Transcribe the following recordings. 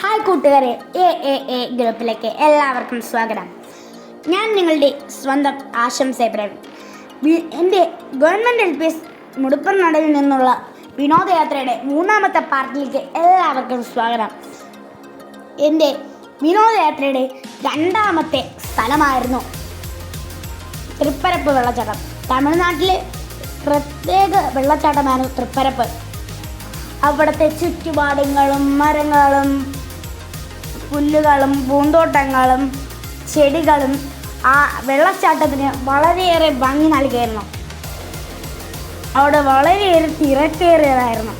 Hi കൂട്ടുകാരെ. A A A ഗ്രൂപ്പിലേക്ക് എല്ലാവർക്കും സ്വാഗതം. ഞാൻ നിങ്ങളുടെ സ്വന്തം ആശംസ വി- എന്റെ ഗവൺമെന്റ് എൽ പി എസ് മുടുപ്പനാടിൽ നിന്നുള്ള വിനോദയാത്രയുടെ മൂന്നാമത്തെ പാർട്ടിലേക്ക് എല്ലാവർക്കും സ്വാഗതം. എന്റെ വിനോദയാത്രയുടെ രണ്ടാമത്തെ സ്ഥലമായിരുന്നു തൃപ്പരപ്പ് വെള്ളച്ചാട്ടം. തമിഴ്നാട്ടിലെ പ്രത്യേക വെള്ളച്ചാട്ടമാണ് തൃപ്പരപ്പ്. അവിടുത്തെ ചുറ്റുപാടുകളും മരങ്ങളും പുല്ലുകളും പൂന്തോട്ടങ്ങളും ചെടികളും ആ വെള്ളച്ചാട്ടത്തിന് വളരെയേറെ ഭംഗി നൽകിയിരുന്നു. അവിടെ വളരെയേറെ തിരക്കേറിയതായിരുന്നു.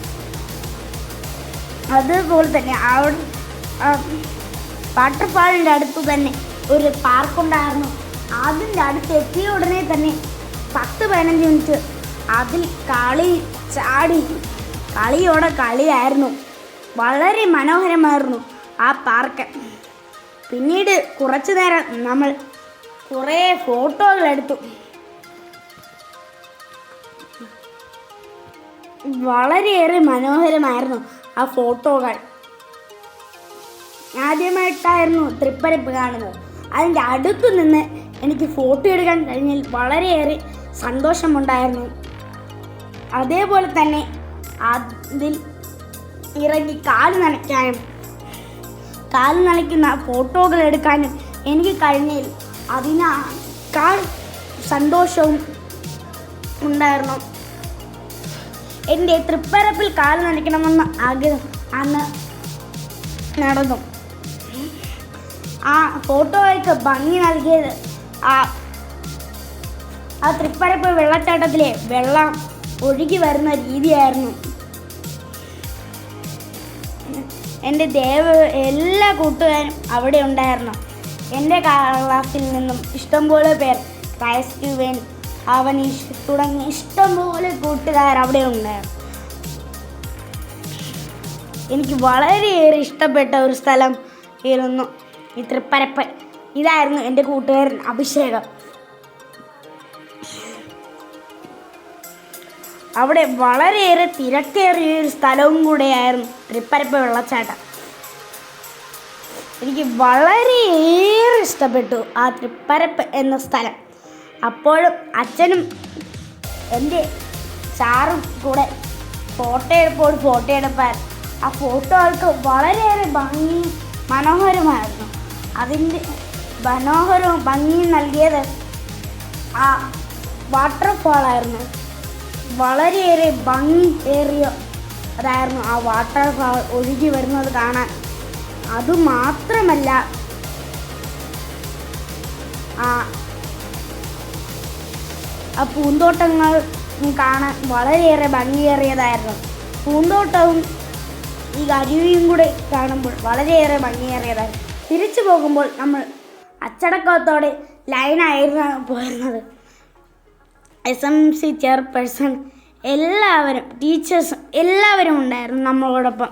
അതുപോലെ തന്നെ അവിടെ വാട്ടർഫാളിന്റെ അടുത്ത് തന്നെ ഒരു പാർക്കുണ്ടായിരുന്നു. അതിന്റെ അടുത്ത് എത്തിയ ഉടനെ തന്നെ പത്ത് പതിനഞ്ച് മിനിറ്റ് അതിൽ കളി ചാടി കളിയോടെ കളിയായിരുന്നു. വളരെ മനോഹരമായിരുന്നു. ആ പാർക്ക്. പിന്നീട് കുറച്ചു നേരം നമ്മൾ കുറേ ഫോട്ടോകൾ എടുത്തു. വളരെയേറെ മനോഹരമായിരുന്നു ആ ഫോട്ടോകൾ. ആദ്യമായിട്ടായിരുന്നു തൃപ്പരപ്പ് കാണുന്നത്. അതിന്റെ അടുത്ത് നിന്ന് എനിക്ക് ഫോട്ടോ എടുക്കാൻ കഴിഞ്ഞാൽ വളരെയേറെ സന്തോഷമുണ്ടായിരുന്നു. അതേപോലെ തന്നെ അതിൽ ഇറങ്ങി കാൽ നനയ്ക്കാനും കാൽ നനയ്ക്കുന്ന ഫോട്ടോകൾ എടുക്കാനും എനിക്ക് കഴിഞ്ഞതിൽ അതിനേക്കാൾ സന്തോഷവും ഉണ്ടായിരുന്നു. എന്റെ തൃപ്പരപ്പിൽ കാൽ നനയ്ക്കണമെന്ന് ആഗ്രഹം അന്ന് നടന്നു. ആ ഫോട്ടോയ്ക്ക് ഭംഗി നൽകിയത് ആ ആ തൃപ്പരപ്പ് വെള്ളച്ചാട്ടത്തിലെ വെള്ളം ഒഴുകി വരുന്ന രീതിയായിരുന്നു. എന്റെ ദേവ എല്ലാ കൂട്ടുകാരും അവിടെ ഉണ്ടായിരുന്നു. എന്റെ ക്ലാസ്സിൽ നിന്നും ഇഷ്ടംപോലെ പേർ ക്രൈസ്റ്റുവൻ അവനീഷ് തുടങ്ങി ഇഷ്ടംപോലെ കൂട്ടുകാർ അവിടെ ഉണ്ടായിരുന്നു. എനിക്ക് വളരെയേറെ ഇഷ്ടപ്പെട്ട ഒരു സ്ഥലം ഇരുന്നു ഈ തൃപ്പരപ്പ്. ഇതായിരുന്നു എന്റെ കൂട്ടുകാരൻ അഭിഷേകം. അവിടെ വളരെയേറെ തിരക്കേറിയ ഒരു സ്ഥലവും കൂടെയായിരുന്നു തൃപ്പരപ്പ് വെള്ളച്ചാട്ടം. എനിക്ക് വളരെയേറെ ഇഷ്ടപ്പെട്ടു ആ തൃപ്പരപ്പ് എന്ന സ്ഥലം. അപ്പോഴും അച്ഛനും എന്റെ സാറും കൂടെ ഫോട്ടോ എടുപ്പോൾ ഫോട്ടോ എടുപ്പാൻ ആ ഫോട്ടോകൾക്ക് വളരെയേറെ ഭംഗി മനോഹരമായിരുന്നു. അതിന്റെ മനോഹരവും ഭംഗിയും നൽകിയത് ആ വാട്ടർഫാളായിരുന്നു വളരെയേറെ ഭംഗി ഏറിയ അതായിരുന്നു ആ വാട്ടർഫാൾ ഒഴുകി വരുന്നത് കാണാൻ. അതുമാത്രമല്ല ആ ആ പൂന്തോട്ടങ്ങൾ കാണാൻ വളരെയേറെ ഭംഗിയേറിയതായിരുന്നു. പൂന്തോട്ടവും ഈ അരുവിയും കൂടെ കാണുമ്പോൾ വളരെയേറെ ഭംഗിയേറിയതായിരുന്നു. തിരിച്ചു പോകുമ്പോൾ നമ്മൾ അച്ചടക്കത്തോടെ ലൈനായിരുന്നു പോയിരുന്നത്. എസ് എം സി ചെയർപേഴ്സൺ എല്ലാവരും ടീച്ചേഴ്സും എല്ലാവരും ഉണ്ടായിരുന്നു നമ്മളോടൊപ്പം.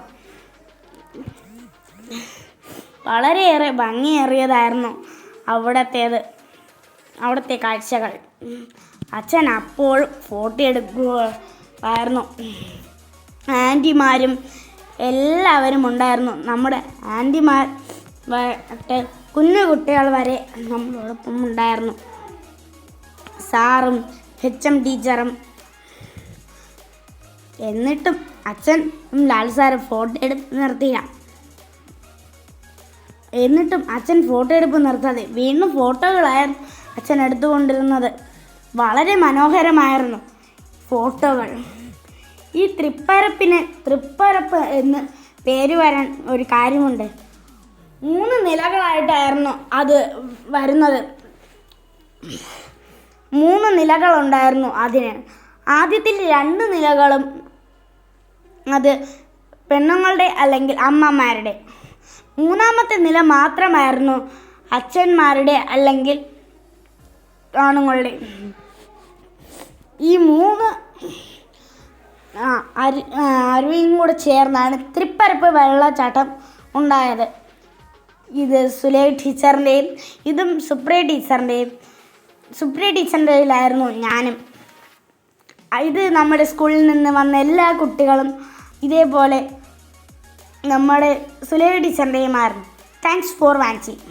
വളരെയേറെ ഭംഗിയേറിയതായിരുന്നു അവിടത്തേത് അവിടുത്തെ കാഴ്ചകൾ. അച്ഛൻ അപ്പോഴും ഫോട്ടോ എടുക്കുകയായിരുന്നു ആന്റിമാരും എല്ലാവരും ഉണ്ടായിരുന്നു. നമ്മുടെ ആന്റിമാർ കുഞ്ഞു കുട്ടികൾ വരെ നമ്മളോടൊപ്പം ഉണ്ടായിരുന്നു. സാറും എച്ച് എം ടീച്ചറും എന്നിട്ടും അച്ഛൻ ലാൽ സാറ് ഫോട്ടോ എടുപ്പ് നിർത്തിയില്ല. എന്നിട്ടും അച്ഛൻ ഫോട്ടോ എടുപ്പ് നിർത്താതെ വീണ്ടും ഫോട്ടോകളായിരുന്നു അച്ഛൻ എടുത്തുകൊണ്ടിരുന്നത്. വളരെ മനോഹരമായിരുന്നു ഫോട്ടോകൾ ഈ തൃപ്പരപ്പിന് തൃപ്പരപ്പ് എന്ന് പേര് വരാൻ ഒരു കാര്യമുണ്ട്. മൂന്ന് നിലകളായിട്ടായിരുന്നു അത് വരുന്നത്. മൂന്ന് നിലകളുണ്ടായിരുന്നു അതിന്. ആദ്യത്തിൽ രണ്ട് നിലകളും അത് പെണ്ണുങ്ങളുടെ അല്ലെങ്കിൽ അമ്മമാരുടെ. മൂന്നാമത്തെ നില മാത്രമായിരുന്നു അച്ഛന്മാരുടെ അല്ലെങ്കിൽ ആണുങ്ങളുടെ. ഈ മൂന്ന് അരു അരുവിയും കൂടെ ചേർന്നാണ് തൃപ്പരപ്പ് വെള്ളച്ചാട്ടം ഉണ്ടായത്. ഇത് സുലൈ ടീച്ചറിന്റെയും ഇതും സുപ്രിയ ടീച്ചറിന്റെയും സുപ്രിയ ടീച്ചറിന്റെയിലായിരുന്നു ഞാനും. ഇത് നമ്മുടെ സ്കൂളിൽ നിന്ന് വന്ന എല്ലാ കുട്ടികളും ഇതേപോലെ നമ്മുടെ സുലേഖ ടീച്ചറിന്റെയുമായിരുന്നു താങ്ക്സ് ഫോർ വാച്ചിങ്